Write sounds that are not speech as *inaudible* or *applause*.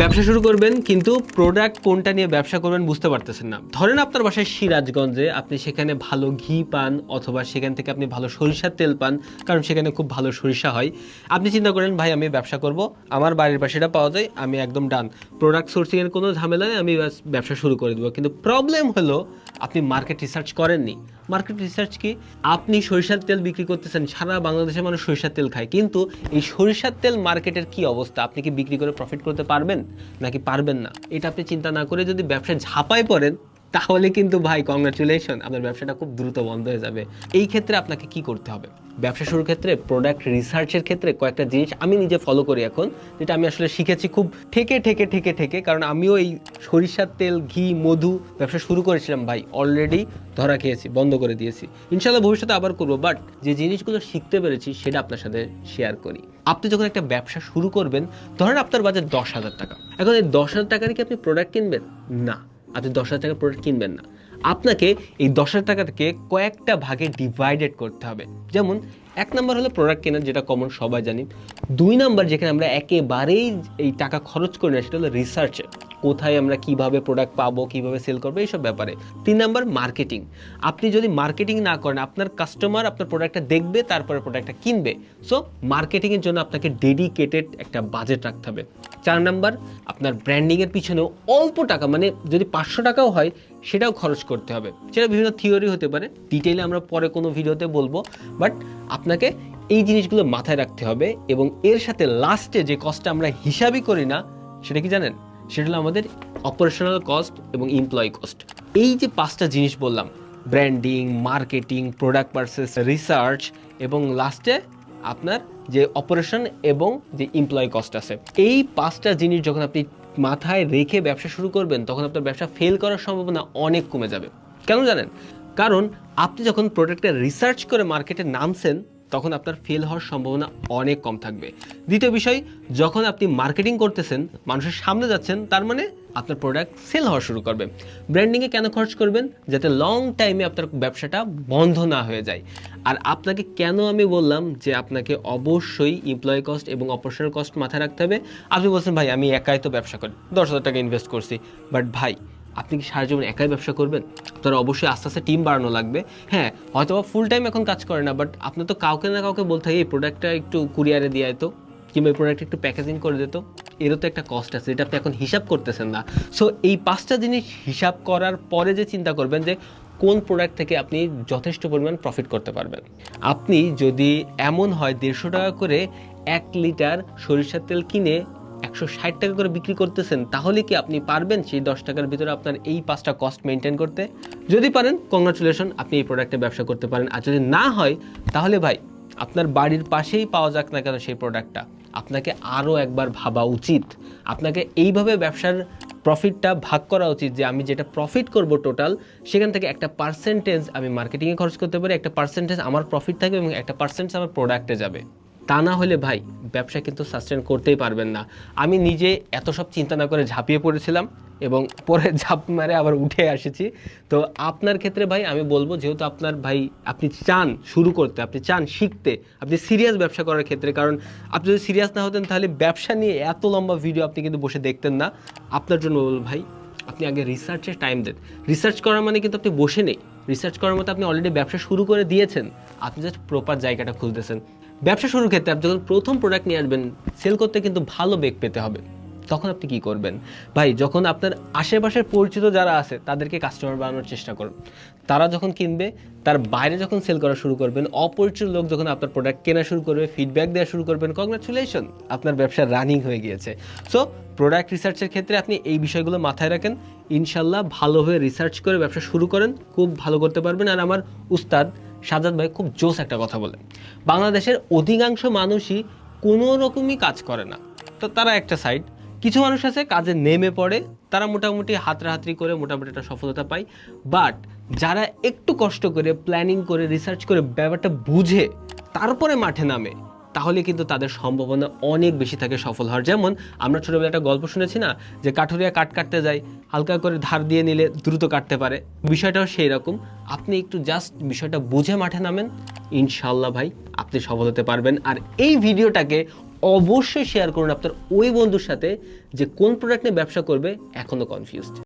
ব্যবসা শুরু করবেন, কিন্তু প্রোডাক্ট কোনটা নিয়ে ব্যবসা করবেন বুঝতে পারতেছেন না। ধরেন আপনার বাসায় সিরাজগঞ্জে আপনি সেখানে ভালো ঘি পান, অথবা সেখান থেকে আপনি ভালো সরিষার তেল পান, কারণ সেখানে খুব ভালো সরিষা হয়। আপনি চিন্তা করেন, ভাই, আমি ব্যবসা করব, আমার বাড়ির পাশেটা পাওয়া যায়, আমি একদম ডান প্রোডাক্ট সোর্সিংয়ের কোনো ঝামেলা নেই আমি ব্যবসা শুরু করে দেবো। কিন্তু প্রবলেম হলো, আপনি মার্কেট রিসার্চ করেননি। মার্কেট রিসার্চ কি? আপনি সরিষার তেল বিক্রি করতেছেন, সারা বাংলাদেশের মানুষ সরিষার তেল খায়। কিন্তু এই সরিষার তেল মার্কেটের কি অবস্থা? আপনি কি বিক্রি করে প্রফিট করতে পারবেন? নাকি পারবেন না? এটা আপনি চিন্তা না করে যদি ব্যবসায় ঝাঁপায় পড়েন, তাহলে কিন্তু ভাই কংগ্রাচুলেশন আপনার ব্যবসাটা খুব দ্রুত বন্ধ হয়ে যাবে। এই ক্ষেত্রে আপনাকে কি করতে হবে? ব্যবসা শুরুর ক্ষেত্রে প্রোডাক্ট রিসার্চের ক্ষেত্রে কয়েকটা জিনিস আমি নিজে ফলো করি এখন, যেটা আমি আসলে শিখেছি খুব ঠেকে ঠেকে ঠেকে ঠেকে। কারণ আমিও এই সরিষার তেল, ঘি, মধু ব্যবসা শুরু করেছিলাম ভাই অলরেডি ধরা খেয়েছি, বন্ধ করে দিয়েছি। ইনশাল্লাহ ভবিষ্যতে আবার করব বাট যে জিনিসগুলো শিখতে পেরেছি সেটা আপনার সাথে শেয়ার করি। আপনি যখন একটা ব্যবসা শুরু করবেন, ধরেন আপনার বাজার দশ হাজার টাকা। এখন এই দশ হাজার টাকার কি আপনি প্রোডাক্ট কিনবেন? না। আপনি দশ হাজার টাকার প্রোডাক্ট কিনবেন না। আপনাকে এই দশ হাজার টাকাকে কয়েকটা ভাগে ডিভাইডেড করতে হবে। যেমন, এক নম্বর হলো প্রোডাক্ট কেনার, যেটা কমন সবাই জানি। দুই নম্বর যেখানে আমরা একেবারেই এই টাকা খরচ করি না, সেটা হলো রিসার্চে কোথায় আমরা কীভাবে প্রোডাক্ট পাবো, কীভাবে সেল করব, এইসব ব্যাপারে। তিন নাম্বার মার্কেটিং আপনি যদি মার্কেটিং না করেন, আপনার কাস্টমার আপনার প্রোডাক্টটা দেখবে, তারপরে প্রোডাক্টটা কিনবে। সো মার্কেটিংয়ের জন্য আপনাকে ডেডিকেটেড একটা বাজেট রাখতে হবে। চার নাম্বার, আপনার ব্র্যান্ডিংয়ের পিছনেও অল্প টাকা মানে যদি পাঁচশো টাকাও হয়, সেটাও খরচ করতে হবে। সেটা বিভিন্ন থিওরি হতে পারে। ডিটেইলে আমরা পরে কোনো ভিডিওতে বলব। বাট আপনাকে এই জিনিসগুলো মাথায় রাখতে হবে এবং এর সাথে লাস্টে যে কস্টটা আমরা হিসাবই করি না, সেটা কি জানেন? সেটা হলো আমাদের অপারেশনাল কস্ট এবং এমপ্লয়ি কস্ট এই যে পাঁচটা জিনিস বললাম branding marketing product purchase research এবং লাস্টে আপনার যে অপারেশন এবং যে এমপ্লয়ি কস্ট আছে। এই পাঁচটা জিনিস যখন আপনি মাথায় রেখে ব্যবসা শুরু করবেন, তখন আপনার ব্যবসা ফেল করার সম্ভাবনা অনেক কমে যাবে। কেন জানেন? কারণ আপনি যখন প্রোডাক্টটা রিসার্চ করে মার্কেটে নামছেন তখন আপনার ফেল হওয়ার সম্ভাবনা অনেক কম থাকবে। দ্বিতীয় বিষয়, যখন আপনি মার্কেটিং করতেছেন, মানুষের সামনে যাচ্ছেন, তার মানে আপনার প্রোডাক্ট সেল হওয়া শুরু করবে। ব্র্যান্ডিংয়ে কেন খরচ করবেন? যাতে লং টাইমে আপনার ব্যবসাটা বন্ধ না হয়ে যায়। আর আপনাকে কেন আমি বললাম যে আপনাকে অবশ্যই এমপ্লয়ি কস্ট এবং অপারেশনাল কস্ট মাথায় রাখতে হবে? আপনি বলছেন, ভাই, আমি একাই তো ব্যবসা করি, দশ হাজার টাকা ইনভেস্ট করছি। বাট ভাই আপনি কি সারা জীবন একাই ব্যবসা করবেন? তার অবশ্যই আস্তে আস্তে টিম বাড়ানো লাগবে। হ্যাঁ হয়তো ফুল টাইম এখন কাজ করে না বাট আপনি তো কাউকে না কাউকে বলতে হয়, এই প্রোডাক্টটা একটু কুরিয়ারে দিয়ে তো, কিংবা এই প্রোডাক্ট একটু প্যাকেজিং করে দিত এরও তো একটা কস্ট আছে এটা আপনি এখন হিসাব করতেছেন না। সো এই পাঁচটা জিনিস হিসাব করার পরে যে চিন্তা করবেন যে, কোন প্রোডাক্ট থেকে আপনি যথেষ্ট পরিমাণ প্রফিট করতে পারবেন। আপনি যদি এমন হয়, দেড়শো টাকা করে এক লিটার সরিষার তেল কিনে একশো ষাট টাকা করে বিক্রি করতেছেন, তাহলে কি আপনি পারবেন সেই দশ টাকার ভিতরে আপনার এই পাঁচটা কস্ট মেনটেন করতে? যদি পারেন কংগ্রাচুলেশন আপনি এই প্রোডাক্টে ব্যবসা করতে পারেন। আর যদি না হয়, তাহলে ভাই, আপনার বাড়ির পাশেই পাওয়া যাক না কেন সেই প্রোডাক্টটা আপনাকে আরও একবার ভাবা উচিত। আপনাকে এইভাবে ব্যবসার প্রফিটটা ভাগ করা উচিত যে আমি যেটা প্রফিট করব টোটাল সেখান থেকে একটা পার্সেন্টেজ আমি মার্কেটিংয়ে খরচ করতে পারি, একটা পার্সেন্টেজ আমার প্রফিট থাকবে এবং একটা পার্সেন্টেজ আমার প্রোডাক্টে যাবে। তা না হলে ভাই, ব্যবসা কিন্তু সাস্টেন করতেই পারবেন না। আমি নিজে এত সব চিন্তা না করে ঝাঁপিয়ে পড়েছিলাম এবং পরে *laughs* ঝাঁপ মারে আবার উঠে এসেছি তো আপনার ক্ষেত্রে ভাই, আমি বলব যেহেতু আপনার ভাই, আপনি চান শুরু করতে, আপনি চান শিখতে, আপনি সিরিয়াস ব্যবসা করার ক্ষেত্রে, কারণ আপনি যদি সিরিয়াস না হতেন তাহলে ব্যবসা নিয়ে এত লম্বা ভিডিও আপনি কিন্তু বসে দেখতেন না। আপনার জন্য বলব ভাই, আপনি আগে রিসার্চের টাইম দেন। রিসার্চ করার মানে কিন্তু আপনি বসে নেই। রিসার্চ করার মতো আপনি অলরেডি ব্যবসা শুরু করে দিয়েছেন। আপনি জাস্ট প্রপার জায়গাটা খুলতেছেন। ব্যবসা শুরুর ক্ষেত্রে আপনি যখন প্রথম প্রোডাক্ট নিয়ে আসবেন সেল করতে কিন্তু ভালো বেগ পেতে হবে। তখন আপনি কি করবেন? ভাই, যখন আপনার আশেপাশের পরিচিত যারা আছে, তাদেরকে কাস্টমার বানানোর চেষ্টা করুন। তারা যখন কিনবে, তার বাইরে যখন সেল করা শুরু করবেন, অপরিচিত লোক যখন আপনার প্রোডাক্ট কেনা শুরু করবে ফিডব্যাক দেওয়া শুরু করবেন কংগ্রাচুলেশন আপনার ব্যবসা রানিং হয়ে গিয়েছে। সো প্রোডাক্ট রিসার্চের ক্ষেত্রে আপনি এই বিষয়গুলো মাথায় রাখেন। ইনশাল্লাহ ভালোভাবে রিসার্চ করে ব্যবসা শুরু করেন, খুব ভালো করতে পারবেন। আর আমার উস্তাদ সাজাদ ভাই খুব জোস একটা কথা বলে। বাংলাদেশের অধিকাংশ মানুষই কোনো রকমই কাজ করে না। তো তারা একটা সাইড কিছু মানুষ আছে কাজে নেমে পড়ে, তারা মোটামুটি হাতরাহাতি করে মোটামুটি একটা সফলতা পায়। বাট যারা একটু কষ্ট করে প্ল্যানিং করে রিসার্চ করে, ব্যাপারটা বুঝে, তারপরে মাঠে নামে। তাহলে কিন্তু তাদের সম্ভাবনা অনেক বেশি থাকে সফল হওয়ার। যেমন আমরা ছোটবেলায় একটা গল্প শুনেছি না, যে কাঠুরিয়া কাট কাটতে যায়, হালকা করে ধার দিয়ে নিলে দ্রুত কাটতে পারে। বিষয়টাও সেই রকম। আপনি একটু জাস্ট বিষয়টা বুঝে মাঠে নামেন। ইনশাল্লাহ ভাই, আপনি সফল হতে পারবেন। আর এই ভিডিওটাকে অবশ্যই শেয়ার করুন আপনার ওই বন্ধুর সাথে, যে কোন প্রোডাক্ট নিয়ে ব্যবসা করবে এখনও কনফিউজড